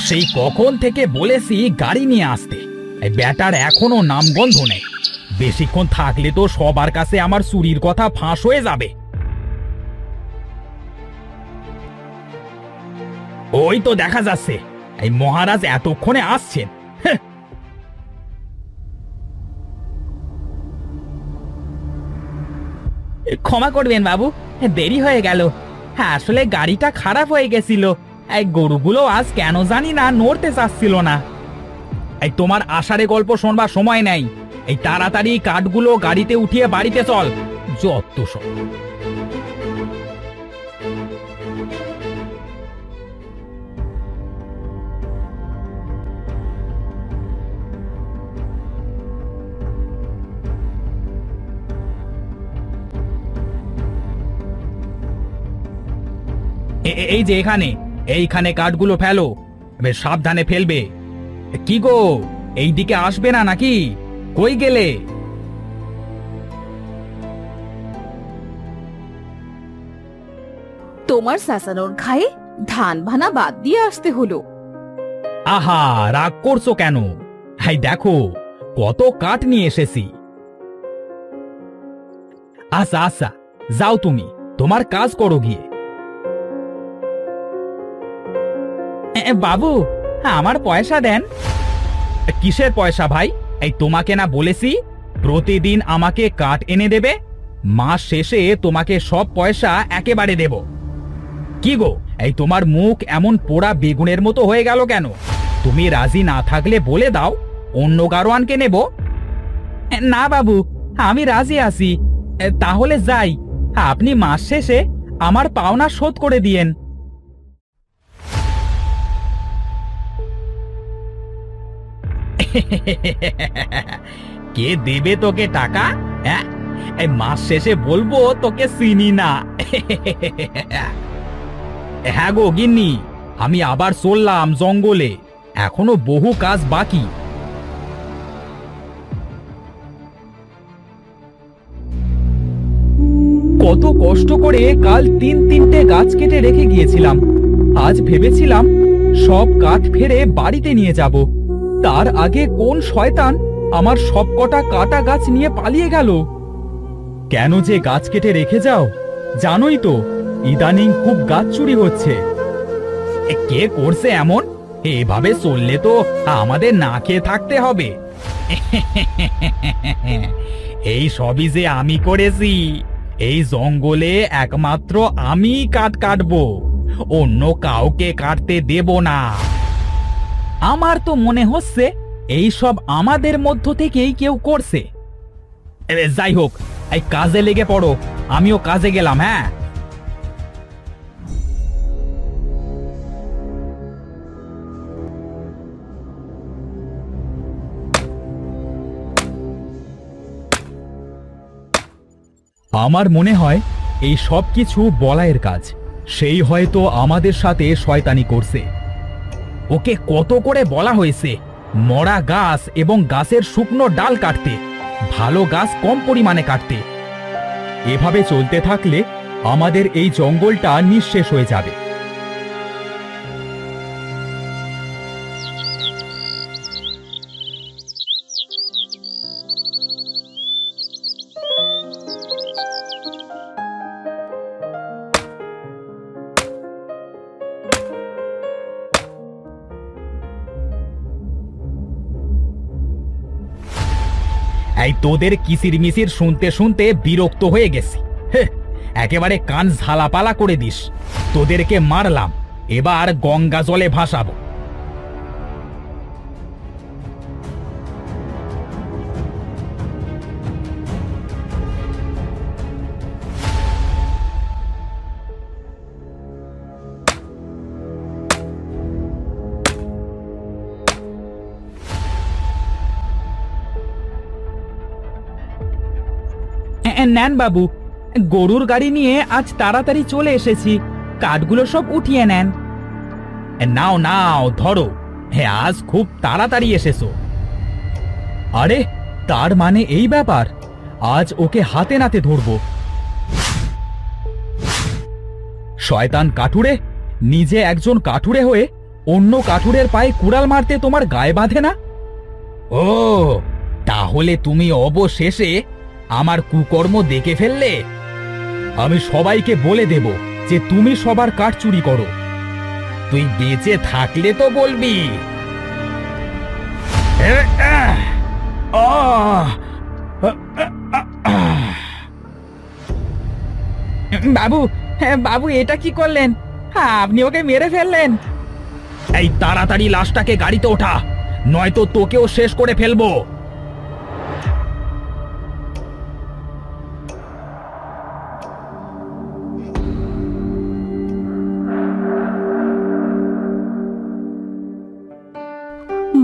সেই কখন থেকে বলেছি গাড়ি নিয়ে আসতে। ব্যাটার এখনও নামগন্ধ নেই। বেশিক্ষণ থাকলে তো সবার কাছে আমার চুরির কথা ফাঁস হয়ে যাবে। ওই তো দেখা যাচ্ছে। এই মহারাজ এতক্ষণে আসছেন। হ্যাঁ। ক্ষমা করবেন বাবু, দেরি হয়ে গেল। হ্যাঁ আসলে গাড়িটা খারাপ হয়ে গেছিল। এই গরুগুলো আজ কেন জানি না নড়তে চাচ্ছিল না। এই তোমার আষাঢ়ে গল্প শোনবার সময় নেই। এই তাড়াতাড়ি কাঠগুলো গাড়িতে উঠিয়ে বাড়িতে চল। যত এই যে এখানে। এইখানে কাঠগুলো ফেলো বেশ সাবধানে ফেলবে। কি গো এই দিকে আসবে না নাকি? কই গেলে? তোমার শাসানোর ঘায়ে ধান ভানা বাদ দিয়ে আসতে হলো। আহা রাগ করছ কেন? হাই দেখো কত কাঠ নিয়ে এসেছি। আচ্ছা আচ্ছা যাও তুমি তোমার কাজ করো গিয়ে। বাবু, আমার পয়সা দেন। কিসের পয়সা ভাই? এই তোমাকে না বলেছি, প্রতিদিন আমাকে কাঠ এনে দেবে, মাস শেষে তোমাকে সব পয়সা একেবারে দেব। কি গো, এই তোমার মুখ এমন পোড়া বেগুনের মতো হয়ে গেল কেন? তুমি রাজি না থাকলে বলে দাও, অন্য গারোয়ানকে নেব। না বাবু, আমি রাজি আছি। তাহলে যাই, আপনি মাস শেষে আমার পাওনা শোধ করে দিয়েন। কে দেবে তোকে টাকা? হ্যাঁ? এই মাস শেষে বলব তোকে চিনি না। হ্যাঁ গো গিন্নি, আমি আবার চললাম জঙ্গলে। এখনও বহু কাজ বাকি। কত কষ্ট করে কাল তিন তিনটে গাছ কেটে রেখে গিয়েছিলাম। আজ ভেবেছিলাম সব কাঠ ফেরে বাড়িতে নিয়ে যাব। তার আগে কোন শয়তান আমার সবকটা কাটা গাছ নিয়ে পালিয়ে গেল? কেন যে গাছ কেটে রেখে যাও? জানোই তো ইদানিং খুব গাছ চুরি হচ্ছে। এ, কে করছে এমন? এভাবে চললে তো আমাদের না খেয়ে থাকতে হবে। এই সবই যে আমি করেছি এই জঙ্গলে একমাত্র আমি কাঠ কাটবো অন্য কাউকে কাটতে দেব না। আমার তো মনে হচ্ছে এই সব আমাদের মধ্য থেকেই কেউ করছে। যাই হোক, এই কাজে লেগে পড়ো। আমিও কাজে গেলাম হ্যাঁ? আমার মনে হয় এই সব কিছু বলায়ের কাজ। সেই হয়তো আমাদের সাথে শয়তানি করছে। ওকে কত করে বলা হয়েছে? মরা গাছ এবং গাছের শুকনো ডাল কাটতে, ভালো গাছ কম পরিমাণে কাটতে। এভাবে চলতে থাকলে আমাদের এই জঙ্গলটা নিঃশেষ হয়ে যাবে। এই তোদের কিসির মিসির শুনতে শুনতে বিরক্ত হয়ে গেছি। একেবারে কান ঝালাপালা করে দিস। তোদেরকে মারলাম, এবার গঙ্গা জলে ভাসাবো। নেন বাবু। গরুর গাড়ি নিয়ে আজ তাড়াতাড়ি চলে এসেছি। কাঠগুলো সব উঠিয়ে নেন। নাও নাও, ধরো। হ্যাঁ আজ খুব তাড়াতাড়ি এসেছ। আরে, তার মানে এই ব্যাপার। আজ ওকে হাতে নাতে ধরবো। শয়তান কাঠুরে, নিজে একজন কাঠুরে হয়ে অন্য কাঠুরের পায়ে কুড়াল মারতে তোমার গায়ে বাঁধে না? ও, তাহলে তুমি অবশেষে আমার কুকর্ম দেখে ফেললে? আমি সবাইকে বলে দেব যে তুমি সবার কাঠ চুরি করো। তুই বেঁচে থাকলে তো বলবি। বাবু বাবু, এটা কি করলেন? আপনি ওকে মেরে ফেললেন। এই তাড়াতাড়ি লাশটাকে গাড়িতে ওঠা, নয়তো তোকেও শেষ করে ফেলব।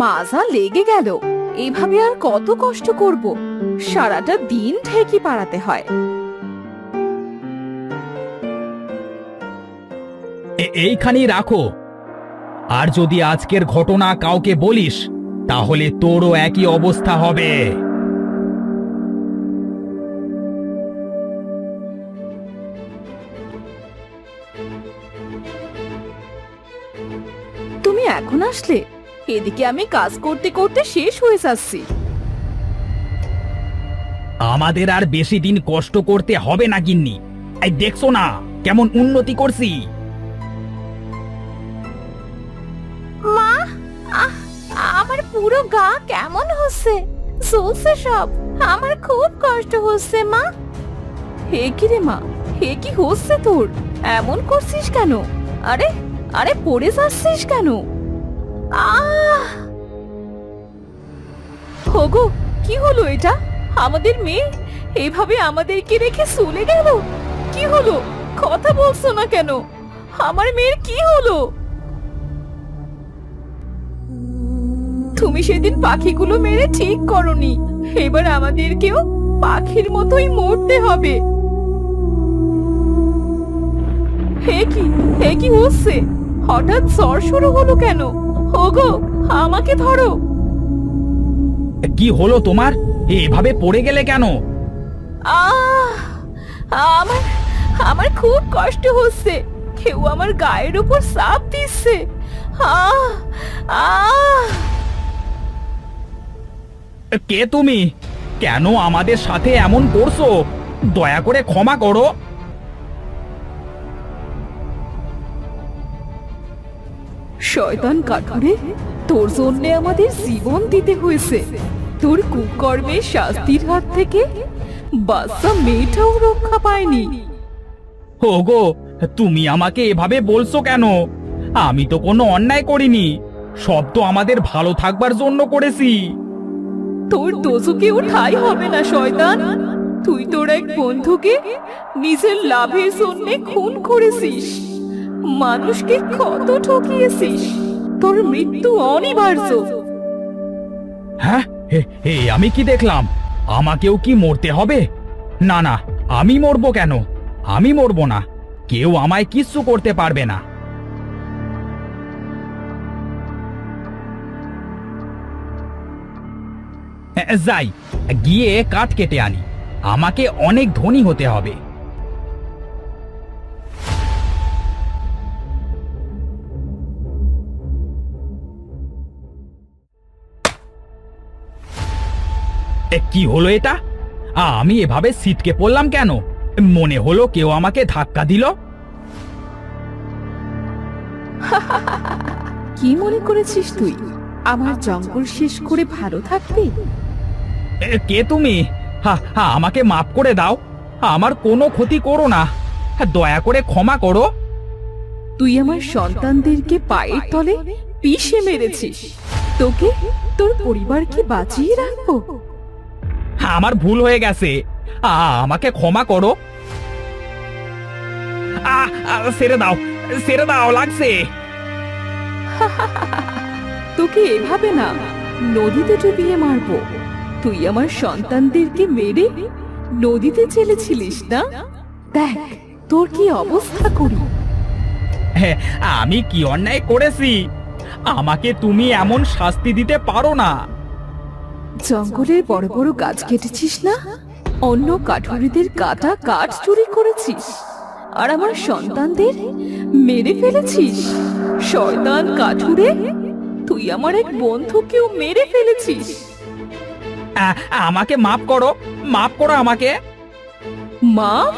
মাজা লেগে গেল। এভাবে আর কত কষ্ট করব? সারাটা দিন ঠেকি পাড়াতে হয়। এ- এইখানেই রাখো। আর যদি আজকের ঘটনা কাউকে বলিস তাহলে তোরও একই অবস্থা হবে। তুমি এখন আসলে এদিকে আমি কাজ করতে করতে শেষ হয়ে যাচ্ছি। আমাদের আর বেশি দিন কষ্ট করতে হবে না গিন্নি। এই দেখছ না কেমন উন্নতি করছি। মা আহ, আমার পুরো গা কেমন হচ্ছে? চলছে সব। আমার খুব কষ্ট হচ্ছে মা। হে কি রে মা হে কি হচ্ছে তোর? এমন করছিস কেন? আরে আরে পড়ে যাচ্ছিস কেন? হোগো কি হলো এটা? আমাদের মেয়ে? এইভাবে আমাদেরকে রেখে চলে গেল? কি হলো? কথা বলছো না কেন? আমার মেয়ের কি হলো? তুমি সেদিন পাখিগুলো মেরে ঠিক করনি। এবার আমাদেরকেও পাখির মতোই মরতে হবে। হে কি? হে কি হচ্ছে? হঠাৎ জ্বর শুরু হলো কেন? ওগো আমাকে ধরো। কি হলো তোমার? এভাবে পড়ে গেলে কেন? আহ আমার আমার খুব কষ্ট হচ্ছে। কেউ আমার গায়ের উপর চাপ দিচ্ছে। আহ আহ। কে তুমি? কেন আমাদের সাথে এমন করছ? দয়া করে ক্ষমা করো। শয়তান কাঠুরে তোর জন্য আমাদের জীবন দিতে হয়েছে। তোর কুকর্মের শাস্তির হাত থেকে বাচ্চা মেয়েটাও রক্ষা পায়নি। ওগো তুমি আমাকে এভাবে বলছো কেন? আমি তো কোনো অন্যায় করিনি। সব তো আমাদের ভালো থাকবার জন্য করেছি। তোর দোষকেও ঠাই হবে না শয়তান। তুই তোর এক বন্ধুকে নিজের লাভের জন্য খুন করেছিস। মানুষকে কত ঠকিয়েছিস? তোর মৃত্যু অনিবার্য। হ্যাঁ? হে হে, আমি কি দেখলাম? আমাকেও কি মরতে হবে? না না, আমি মরবো কেন? আমি মরবো না। কেউ আমায় কিচ্ছু করতে পারবে না। যাই, গিয়ে কাঠ কেটে আনি। আমাকে অনেক ধনী হতে হবে। এ, কি হলো এটা? আমি এভাবে সিটকে পড়লাম কেন? মনে হলো কেউ আমাকে ধাক্কা দিল। কি মনে করেছিস তুই? আমার জঙ্গল শেষ করে ভালো থাকবি এ, কে তুমি? হা হা আমাকে মাফ করে দাও। আমার কোনো ক্ষতি করো না। দয়া করে ক্ষমা করো। তুই আমার সন্তানদেরকে পায়ের তলে পিষে মেরেছিস। তোকে তোর পরিবারকে বাঁচিয়ে রাখব। আমার ভুল হয়ে গেছে। আ, আমাকে ক্ষমা করো। আ, আ, ছেড়ে দাও ছেড়ে দাও লাগছে। তোকে এভাবে না নদীতে ডুবিয়ে মারবো। তুই আমার সন্তানদেরকে মেরে নদীতে চেলেছিলিস না? দেখ তোর কি অবস্থা করি? হ্যাঁ, আমি কি অন্যায় করেছি? আমাকে তুমি এমন শাস্তি দিতে পারো না। জঙ্গলের বড় বড় গাছ কেটেছিস না? অন্য কাঠুরিদের কাটা কাঠ চুরি করেছিস? আর আমার সন্তানদের মেরে ফেলেছিস? শয়তান কাঠুরে তুই আমার এক বন্ধুকেও মেরে ফেলেছিস। আমাকে মাফ করো মাফ করো আমাকে। মা